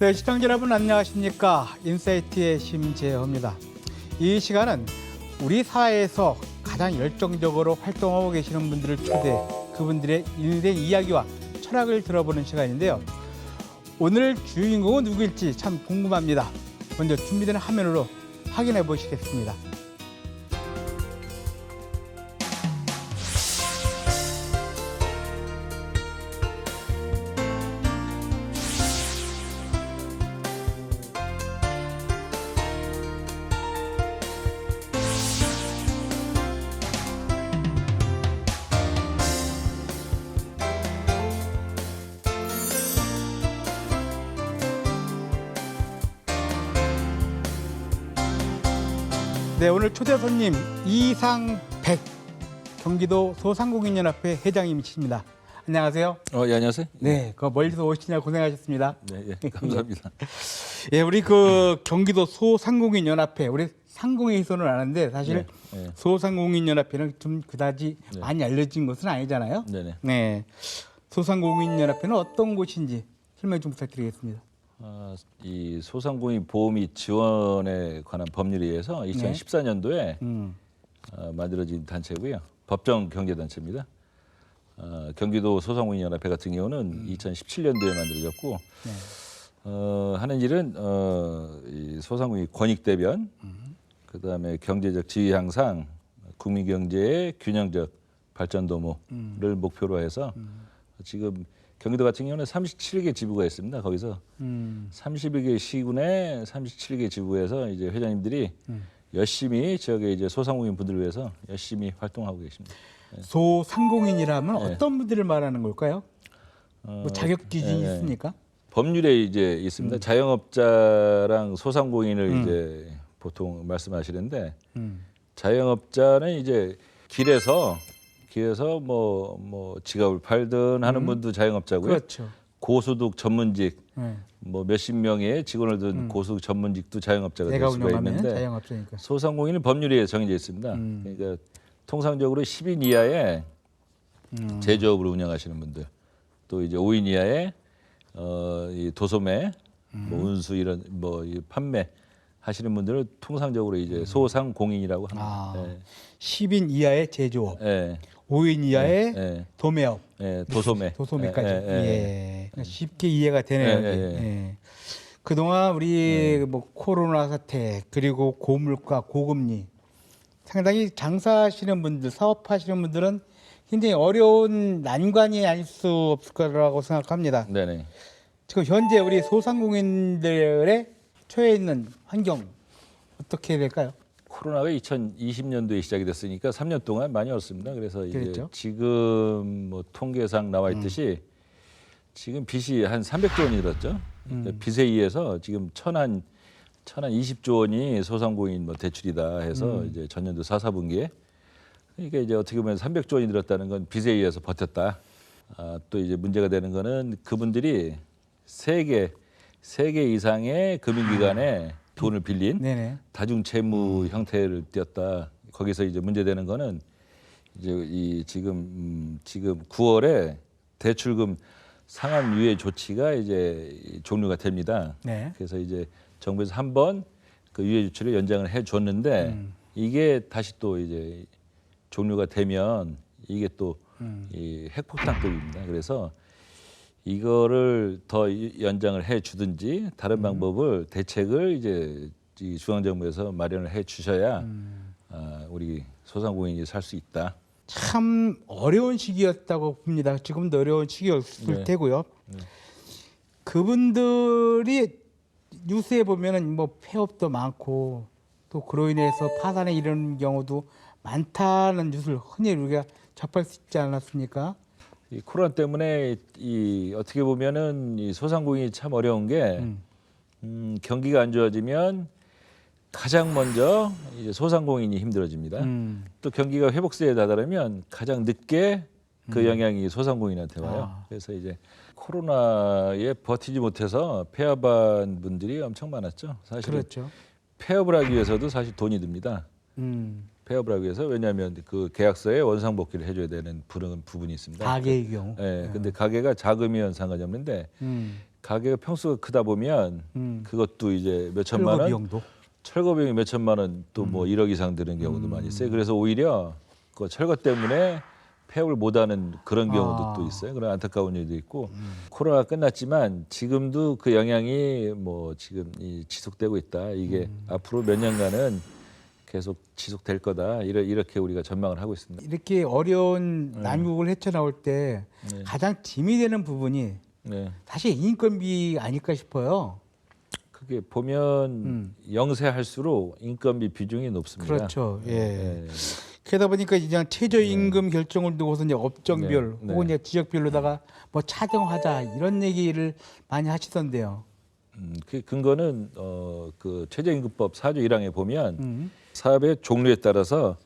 네, 시청자 여러분 안녕하십니까? 인사이트의 심재호입니다. 이 시간은 우리 사회에서 가장 열정적으로 활동하고 계시는 분들을 초대해 그분들의 인생 이야기와 철학을 들어보는 시간인데요. 오늘 주인공은 누구일지 참 궁금합니다. 먼저 준비된 화면으로 확인해 보시겠습니다. 네, 오늘 초대 손님 이상백 경기도 소상공인연합회 회장님이십니다. 안녕하세요. 어, 예, 안녕하세요. 네, 그 멀리서 오시냐 고생하셨습니다. 네, 예, 감사합니다. 예, 우리 그 경기도 소상공인연합회 우리 상공의 희소는 아는데 사실 네, 네. 소상공인연합회는 좀 그다지 네. 많이 알려진 것은 아니잖아요. 네, 네. 네, 소상공인연합회는 어떤 곳인지 설명 좀 부탁드리겠습니다. 아, 이 소상공인 보험이 지원에 관한 법률에 의해서 2014년도에 음, 어, 만들어진 단체고요. 법정 경제 단체입니다. 어, 경기도 소상공인 연합회 같은 경우는 2017년도에 만들어졌고 네. 어, 하는 일은 어, 이 소상공인 권익 대변, 그다음에 경제적 지위 향상, 국민 경제의 균형적 발전 도모를 목표로 해서 지금 경기도 같은 경우는 37개 지부가 있습니다. 거기서 음, 31개 시군에 37개 지부에서 이제 회장님들이 열심히 지역의 이제 소상공인 분들을 위해서 열심히 활동하고 계십니다. 소상공인이라면 네. 어떤 분들을 말하는 걸까요? 어, 뭐 자격 기준이 네, 네. 있습니까? 법률에 이제 있습니다. 음. 자영업자랑 소상공인을 이제 보통 말씀하시는데 음, 자영업자는 이제 길에서 길에서 뭐 뭐 지갑을 팔든 하는 분도 자영업자고요. 음. 그렇죠. 고소득 전문직 네. 뭐 몇십 명의 직원을 둔 고소득 전문직도 자영업자가 될 내가 수가 운영하면 있는데 자영업자니까. 소상공인은 법률에 정해져 있습니다. 음. 그러니까 통상적으로 10인 이하의 음. 제조업을 운영하시는 분들, 또 이제 5인 이하의 어, 이 도소매, 음. 뭐 운수 이런 뭐이 판매 하시는 분들을 통상적으로 이제 소상공인이라고 합니다. 음. 아, 10인 이하의 제조업, 예, 5인 이하의 예, 도매업, 예, 도소매, 도소매까지. 예, 예, 예, 그러니까 쉽게 이해가 되네요. 예. 예, 예. 예. 그동안 우리 뭐 코로나 사태 그리고 고물가 고금리 상당히 장사하시는 분들 사업하시는 분들은 굉장히 어려운 난관이 아닐 수 없을 거라고 생각합니다. 네, 네. 지금 현재 우리 소상공인들의 처해 있는 환경 어떻게 될까요? 코로나가 2020년도에 시작이 됐으니까 3년 동안 많이 어렵습니다. 그래서 이제 그랬죠. 지금 뭐 통계상 나와 있듯이 지금 빚이 한 300조 원이 늘었죠. 그러니까 빚에 의해서 지금 천한 천한 20조 원이 소상공인 뭐 대출이다 해서 이제 전년도 4, 4분기에 그러니까 이제 어떻게 보면 300조 원이 늘었다는 건 빚에 의해서 버텼다. 아, 또 이제 문제가 되는 거는 그분들이 세개세 개 이상의 금융기관에 돈을 빌린 네네. 다중 채무 형태를 띄었다. 거기서 이제 문제되는 거는 이제 이 지금 음, 지금 9월에 대출금 상환 유예 조치가 이제 종료가 됩니다. 네. 그래서 이제 정부에서 한 번 그 유예 조치를 연장을 해 줬는데 음. 이게 다시 또 이제 종료가 되면 이게 또 음. 이 핵폭탄급입니다. 그래서 이거를 더 이- 연장을 해 주든지 음. 다른 방법을 대책을 이제 이 중앙 정부에서 마련을 해 주셔야 음. 아, 우리 소상공인이 살 수 있다. 참 어려운 시기였다고 봅니다. 지금도 어려운 시기였을 네. 테고요. 그분들이 뉴스에 보면은 뭐 폐업도 많고 또 그로 인해서 파산에 이르는 경우도 많다는 뉴스를 흔히 우리가 접할 수 있지 않았습니까? 이 코로나 때문에 이 어떻게 보면은 이 소상공인이 참 어려운 게 음. 음, 경기가 안 좋아지면 가장 먼저 이제 소상공인이 힘들어집니다. 음. 또 경기가 회복세에 다다르면 가장 늦게 그 영향이 소상공인한테 와요. 음. 아. 그래서 이제 코로나에 버티지 못해서 폐업한 분들이 엄청 많았죠. 사실 은 그렇죠. 폐업을 하기 위해서도 사실 돈이 듭니다. 음. 폐업을 하기 위해서 왜냐하면 그 계약서에 원상복귀를 해줘야 되는 부분 부분이 있습니다. 가게의 경우. 예, 근데 가게가 자금이면 상관이 없는데 음. 가게가 평수가 크다 보면 음. 그것도 이제 몇 철거 천만 원, 비용도. 철거 비용이 몇 천만 원 또뭐 음. 1억 이상 드는 경우도 많이 있어요. 그래서 오히려 그 철거 때문에 폐업을 못하는 그런 경우도 아. 음. 또 있어요. 그런 안타까운 일도 있고 코로나 가 끝났지만 지금도 그 영향이 뭐 지금 이 지속되고 있다. 이게 음. 앞으로 몇 년간은 계속 지속될 거다. 이렇게 우리가 전망을 하고 있습니다. 이렇게 어려운 난국을 헤쳐나올 때 네. 가장 짐이 되는 부분이 네. 사실 인건비 아닐까 싶어요. 그게 보면 음. 영세할수록 인건비 비중이 높습니다. 그렇죠. 예. 네. 그러다 보니까 이제 최저임금 결정을 두고서 이제 업종별 네. 혹은 네. 이제 지역별로다가 뭐 차등하자 이런 얘기를 많이 하시던데요. 음, 그 근거는 어, 그 최저임금법 4조 1항에 보면 음. 사업의 종류에 따라서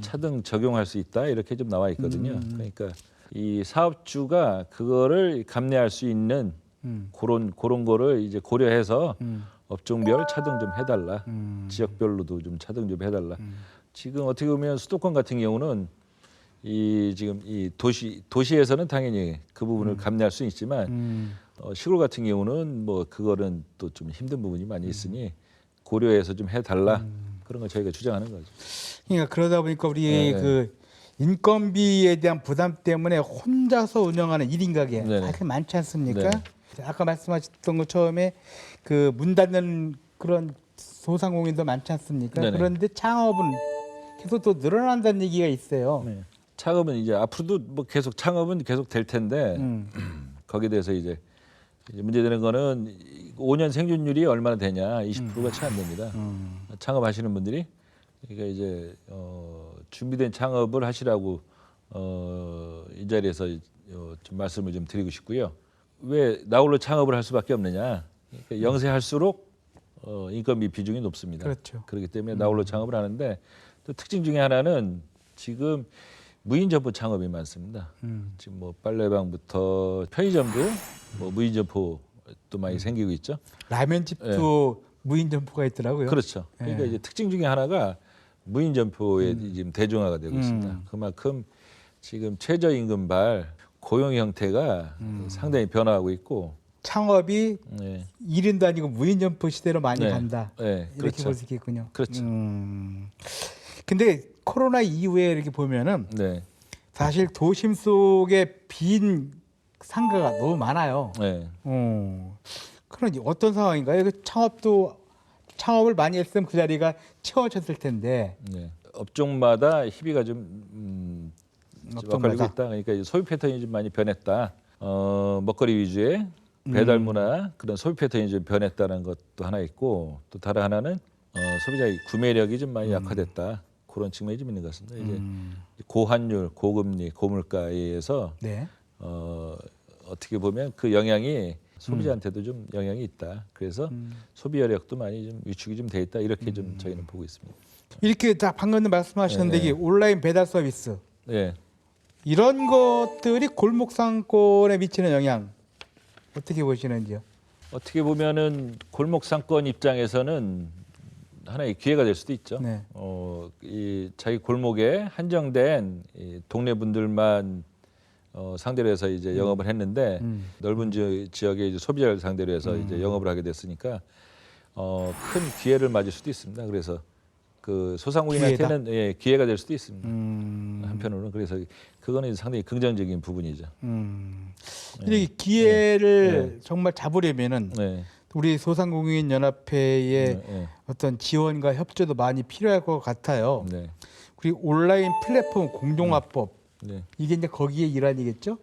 차등 적용할 수 있다 이렇게 좀 나와 있거든요. 음. 그러니까 이 사업주가 그거를 감내할 수 있는 음. 그런 그런 거를 이제 고려해서 음. 업종별 차등 좀 해달라. 음. 지역별로도 좀 차등 좀 해달라. 지금 어떻게 보면 수도권 같은 경우는 이 지금 이 도시 도시에서는 당연히 그 부분을 감내할 수 있지만 음. 어, 시골 같은 경우는 뭐 그거는 또 좀 힘든 부분이 많이 있으니 고려해서 좀 해달라 그런 걸 저희가 주장하는 거죠. 그러니까 그러다 보니까 우리 네, 네. 그 인건비에 대한 부담 때문에 혼자서 운영하는 일인 가게 네, 네. 사실 많지 않습니까? 네. 아까 말씀하셨던 것 처음에 그 문 닫는 그런 소상공인도 많지 않습니까? 네, 네. 그런데 창업은 계속 또 늘어난다는 얘기가 있어요. 창업은 이제 앞으로도 뭐 계속 창업은 계속 될 텐데 음. 거기에 대해서 이제, 이제 문제되는 거는 5년 생존율이 얼마나 되냐 20%가 채 안 됩니다. 음. 창업하시는 분들이 그러니까 이제 어, 준비된 창업을 하시라고 어, 이 자리에서 어, 좀 말씀을 좀 드리고 싶고요. 왜 나홀로 창업을 할 수밖에 없느냐? 그러니까 영세할수록 어, 인건비 비중이 높습니다. 그렇죠. 그렇기 때문에 나홀로 창업을 하는데 또 특징 중에 하나는 지금 무인 점포 창업이 많습니다. 음. 지금 뭐 빨래방부터 편의점도 뭐 무인 점포 또 많이 생기고 있죠. 라면집도 무인 점포가 있더라고요. 네. 그렇죠. 그러니까 예. 이제 특징 중에 하나가 무인 점포의 지금 대중화가 되고 있습니다. 음. 그만큼 지금 최저임금발 고용 형태가 음. 상당히 변화하고 있고, 창업이 네, 일인도 아니고 무인 점포 시대로 많이 네. 간다. 네, 이렇게 그렇죠. 볼 수 있겠군요. 그렇죠. 음. 근데 코로나 이후에 이렇게 보면은 네, 사실 도심 속에 빈 상가가 너무 많아요. 네, 어. 그런 어떤 상황인가요? 그 창업도 창업을 많이 했으면 그 자리가 채워졌을 텐데 네. 업종마다 희비가 좀, 음. 엇갈리고 있다. 그러니까 소비 패턴이 좀 많이 변했다. 어, 먹거리 위주의 배달 음. 문화 그런 소비 패턴이 좀 변했다는 것도 하나 있고 또 다른 하나는 어, 소비자의 구매력이 좀 많이 약화됐다. 그런 측면이 좀 있는 것 같습니다. 이제 음. 고환율, 고금리, 고물가에 의해서 네. 어, 어떻게 보면 그 영향이 소비자한테도 좀 영향이 있다. 그래서 음. 소비 여력도 많이 좀 위축이 좀 돼 있다. 이렇게 좀 저희는 보고 있습니다. 이렇게 다 방금 말씀하셨는데 네, 네. 이게 온라인 배달 서비스 네. 이런 것들이 골목 상권에 미치는 영향 어떻게 보시는지요? 어떻게 보면은 골목 상권 입장에서는 하나의 기회가 될 수도 있죠. 네. 어, 이 자기 골목에 한정된 이 동네 분들만 어, 상대로 해서 이제 영업을 했는데 음. 넓은 지, 지역의 이제 소비자를 상대로 해서 이제 영업을 하게 됐으니까 어, 큰 기회를 맞을 수도 있습니다. 그래서 그 소상공인한테는 예, 기회가 될 수도 있습니다. 음. 한편으로는 그래서 그거는 상당히 긍정적인 부분이죠. 음. 이렇게 기회를 네. 정말 잡으려면은 네. 우리 소상공인 연합회의 네, 네, 어떤 지원과 협조도 많이 필요할 것 같아요. 네, 그리고 온라인 플랫폼 공정화법 네. 이게 이제 거기에 일환이겠죠?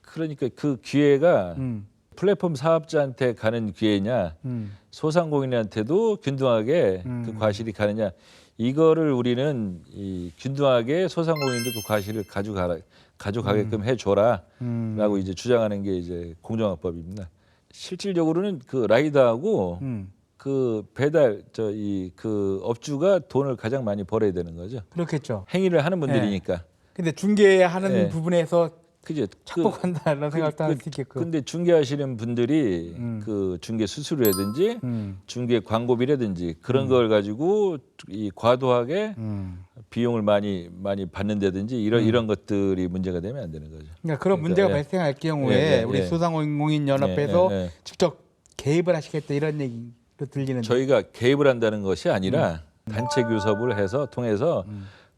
그러니까 그 기회가 음. 플랫폼 사업자한테 가는 기회냐 음. 소상공인한테도 균등하게 음. 그 과실이 가느냐 이거를 우리는 이 균등하게 소상공인도 그 과실을 가져가라 가져가게끔 해줘라라고 음. 이제 주장하는 게 이제 공정화법입니다. 실질적으로는 그 라이더하고 음. 그 배달 저 이 그 업주가 돈을 가장 많이 벌어야 되는 거죠. 그렇겠죠. 행위를 하는 분들이니까. 근데 중개하는 네. 부분에서 그죠? 착복한다는 생각도 할 수 있겠고. 근데 중개하시는 분들이 음. 그 중개 수수료라든지 음. 중개 광고비라든지 그런 걸 가지고 이 과도하게 음. 비용을 많이 많이 받는다든지 이런 이런 것들이 문제가 되면 안 되는 거죠. 그러니까 그런 그러니까, 문제가 예. 발생할 경우에 예, 예, 우리 예. 소상공인 연합회에서 예, 예, 예. 직접 개입을 하시겠다 이런 얘기로 들리는데 저희가 개입을 한다는 것이 아니라 음. 단체 교섭을 해서 통해서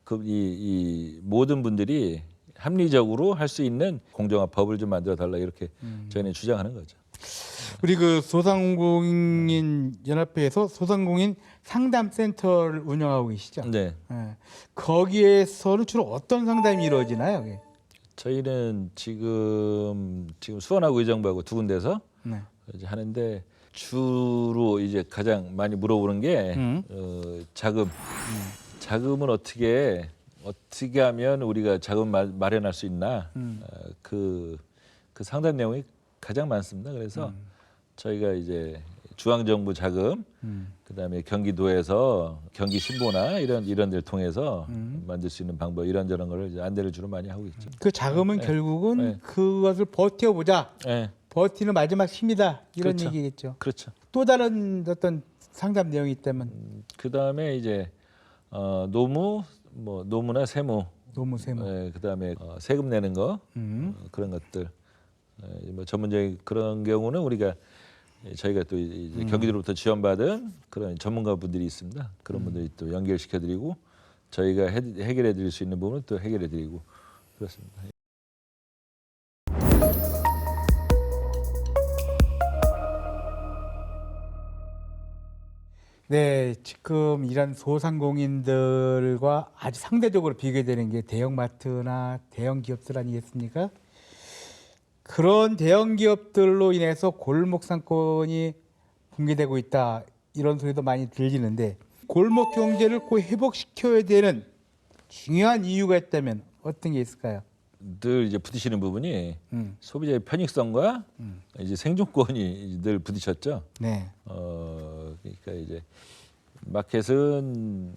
그이 이 모든 분들이 합리적으로 할 수 있는 공정한 법을 좀 만들어 달라 이렇게 음. 저희는 주장하는 거죠. 우리 그 소상공인 연합회에서 소상공인 상담 센터를 운영하고 계시죠? 네. 예. 거기에서는 주로 어떤 상담이 이루어지나요? 저희는 지금 지금 수원하고 의정부하고 두 군데서 네. 이제 하는데 주로 이제 가장 많이 물어보는 게 음. 어, 자금. 자금을 어떻게 어떻게 하면 우리가 자금 마, 마련할 수 있나 음. 어, 그, 그 상담 내용이 가장 많습니다. 그래서 음. 저희가 이제 중앙정부 자금, 음. 그다음에 경기도에서 경기 신보나 이런 이런 데를 통해서 음. 만들 수 있는 방법 이런저런 거를 안대를 주로 많이 하고 있죠. 그 자금은 네. 결국은 네. 그것을 버텨보자. 네, 버티는 마지막 힘이다. 이런 그렇죠. 얘기겠죠. 그렇죠. 또 다른 어떤 상담 내용이 있다면 그 다음에 이제 어, 노무, 뭐 노무나 세무, 노무 세무. 예, 그다음에 어, 세금 내는 거 음. 어, 그런 것들 예, 뭐 전문적인 그런 경우는 우리가 예, 저희가 또 이제 경기도로부터 지원받은 그런 전문가 분들이 있습니다. 그런 분들이 또 연결시켜드리고 저희가 해, 해결해드릴 수 있는 부분은 또 해결해드리고 그렇습니다. 네, 지금 이런 소상공인들과 아주 상대적으로 비교되는 게 대형마트나 대형 기업들 아니겠습니까? 그런 대형 기업들로 인해서 골목 상권이 붕괴되고 있다 이런 소리도 많이 들리는데 골목 경제를 꼭 회복시켜야 되는 중요한 이유가 있다면 어떤 게 있을까요? 늘 이제 부딪히는 부분이 음, 소비자의 편익성과 음. 이제 생존권이 늘 부딪혔죠. 네, 어 그러니까 이제 마켓은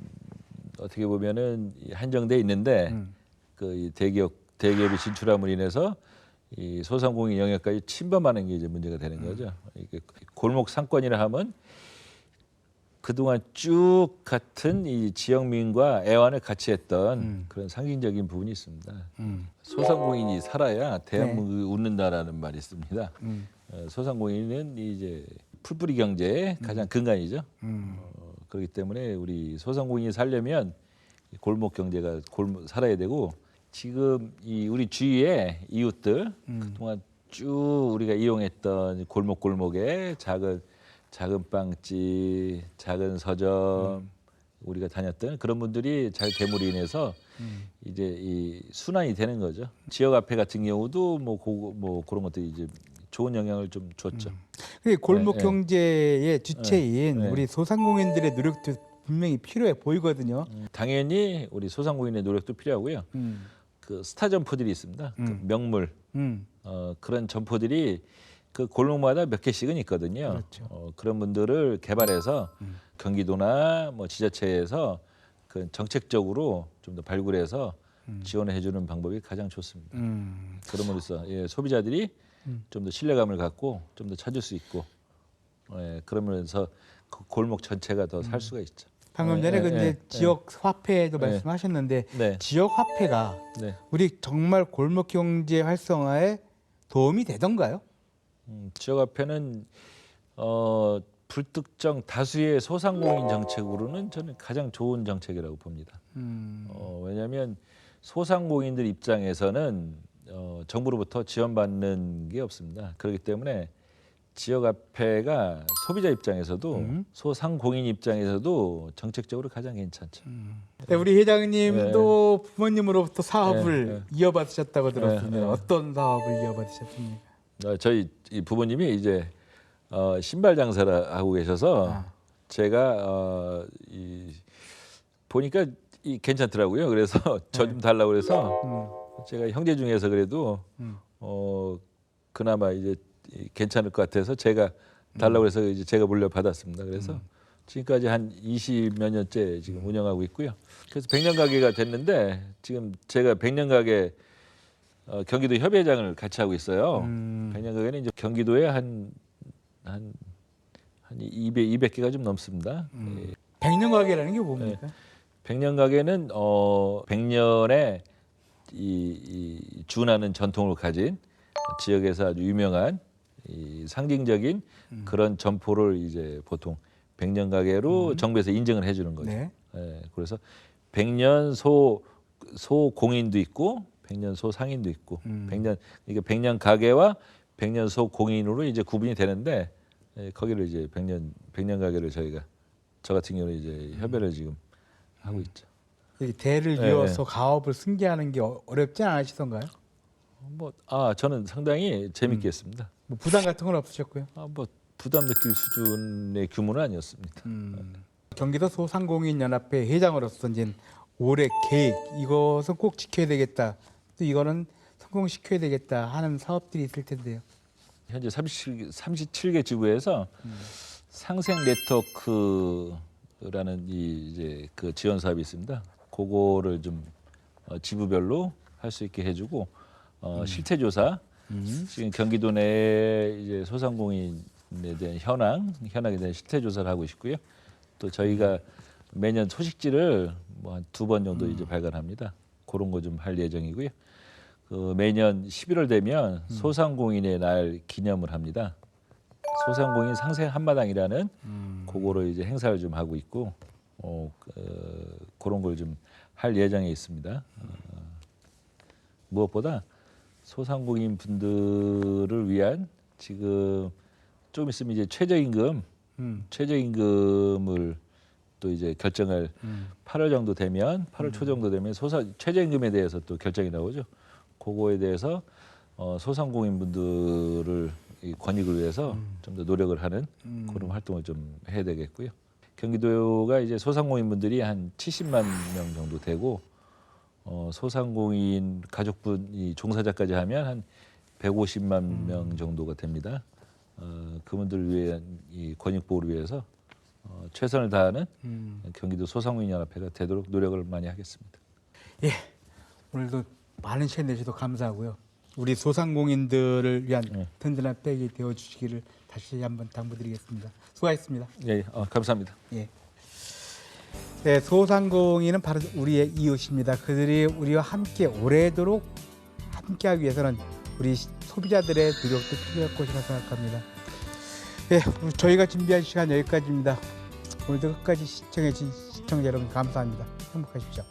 어떻게 보면은 이 한정돼 있는데 음, 그이 대기업 대기업이 진출함으로 인해서 이 소상공인 영역까지 침범하는 게 이제 문제가 되는 거죠. 이게 골목 상권이라 하면 그동안 쭉 같은 이 지역민과 애완을 같이 했던 음. 그런 상징적인 부분이 있습니다. 음, 소상공인이 살아야 대한민국이 웃는다라는 말이 있습니다. 음, 어, 소상공인은 이제 풀뿌리 경제의 가장 근간이죠. 음, 어, 그렇기 때문에 우리 소상공인이 살려면 이 골목 경제가 골목 살아야 되고 지금 이 우리 주위의 이웃들 음. 그동안 쭉 우리가 이용했던 골목 골목에 작은 작은 빵집, 작은 서점 우리가 다녔던 그런 분들이 잘 대물로 인해서 음. 이제 이 순환이 되는 거죠. 지역 화폐 같은 경우도 뭐, 고, 뭐 그런 것들이 이제 좋은 영향을 좀 줬죠. 그 골목 네, 네. 경제의 주체인 네, 네. 우리 소상공인들의 노력도 분명히 필요해 보이거든요. 음, 당연히 우리 소상공인의 노력도 필요하고요. 음, 그 스타 점포들이 있습니다. 그 음. 명물 음, 어, 그런 점포들이 그 골목마다 몇 개씩은 있거든요. 그렇죠. 어, 그런 분들을 개발해서 음. 경기도나 뭐 지자체에서 그 정책적으로 좀 더 발굴해서 지원해 주는 방법이 가장 좋습니다. 음. 그럼으로써 예, 소비자들이 음. 좀 더 신뢰감을 갖고 좀 더 찾을 수 있고 예, 그러면서 그 골목 전체가 더 살 수가 있죠. 방금 예, 전에 예, 그 이제 예, 지역 화폐도 예. 말씀하셨는데 네, 지역 화폐가 네. 우리 정말 골목 경제 활성화에 도움이 되던가요? 음, 지역 화폐는 어, 불특정 다수의 소상공인 정책으로는 저는 가장 좋은 정책이라고 봅니다. 음. 어, 왜냐하면 소상공인들 입장에서는 어, 정부로부터 지원받는 게 없습니다. 그렇기 때문에 지역 화폐가 소비자 입장에서도 음. 소상공인 입장에서도 정책적으로 가장 괜찮죠. 네, 우리 회장님도 부모님으로부터 사업을 예, 예. 이어받으셨다고 들었습니다. 예, 예. 어떤 사업을 이어받으셨습니까? 어, 저희 이 부모님이 이제 어, 신발 장사를 하고 계셔서 아. 제가 어, 이, 보니까 이 괜찮더라고요. 그래서 저 좀 달라고 그래서 음, 제가 형제 중에서 그래도 음. 어 그나마 이제 이 괜찮을 것 같아서 제가 달라고 해서 이제 제가 물려 받았습니다. 그래서 지금까지 한 20몇 년째 지금 운영하고 있고요. 그래서 100년 가게가 됐는데 지금 제가 100년 가게 어, 경기도 협회장을 같이 하고 있어요. 음. 100년 가게는 이제 경기도에 한 한한 200, 200개가 좀 넘습니다. 예. 백년 가게라는 게 뭡니까? 백년 가게는 어 백년의 이, 이 준하는 전통을 가진 지역에서 아주 유명한 이 상징적인 그런 점포를 이제 보통 백년 가게로 정부에서 인정을 해주는 거죠. 네. 예, 그래서 백년 소 소공인도 있고 백년 소 상인도 있고 음. 백년 이게 백년 가게와 백년 소 공인으로 이제 구분이 되는데 예, 거기를 이제 백년 백년 가게를 저희가 저 같은 경우는 이제 협의를 지금 하고 있죠. 이렇게 대를 네, 이어서 가업을 승계하는 게 어- 어렵지 않으시던가요? 뭐 아 저는 상당히 재밌게 했습니다. 뭐 부담 같은 건 없으셨고요. 아, 뭐 부담 느낄 수준의 규모는 아니었습니다. 음. 경기도 소상공인 연합회 회장으로서 이제 올해 계획 이것은 꼭 지켜야 되겠다. 또 이거는 성공시켜야 되겠다 하는 사업들이 있을 텐데요. 현재 37, 37개 지구에서 상생 네트워크라는 이 이제 그 지원 사업이 있습니다. 그거를 좀 어, 지부별로 할 수 있게 해주고 어, 실태 조사 지금 경기도 내에 이제 소상공인에 대한 현황, 현황에 대한 실태 조사를 하고 있고요. 또 저희가 매년 소식지를 뭐 한 두 번 정도 이제 발간합니다. 그런 거 좀 할 예정이고요. 그 매년 11월 되면 소상공인의 날 기념을 합니다. 소상공인 상생 한마당이라는 그거로 이제 행사를 좀 하고 있고 어, 그, 그런 걸 좀 할 예정에 있습니다. 어, 무엇보다 소상공인 분들을 위한 지금 좀 있으면 이제 최저임금 음. 최저임금을 또 이제 결정할 음. 8월 정도 되면 8월 초 정도 되면 소사 최저임금에 대해서 또 결정이 나오죠. 그거에 대해서 어, 소상공인 분들을 이 권익을 위해서 좀 더 노력을 하는 음. 그런 활동을 좀 해야 되겠고요. 경기도가 이제 소상공인 분들이 한 70만 명 정도 되고 어, 소상공인 가족분 이 종사자까지 하면 한 150만 명 정도가 됩니다. 어, 그분들을 위한 이 권익 보호를 위해서 어, 최선을 다하는 음. 경기도 소상공인연합회가 되도록 노력을 많이 하겠습니다. 예. 오늘도 많은 시간 내주셔서 감사하고요. 우리 소상공인들을 위한 네. 든든한 백이 되어 주시기를 다시 한번 당부드리겠습니다. 수고하셨습니다. 예, 어, 감사합니다. 예. 네, 소상공인은 바로 우리의 이웃입니다. 그들이 우리와 함께 오래도록 함께하기 위해서는 우리 소비자들의 노력도 필요할 것이라 생각합니다. 예, 저희가 준비한 시간 여기까지입니다. 오늘도 끝까지 시청해주신 시청자 여러분 감사합니다. 행복하십시오.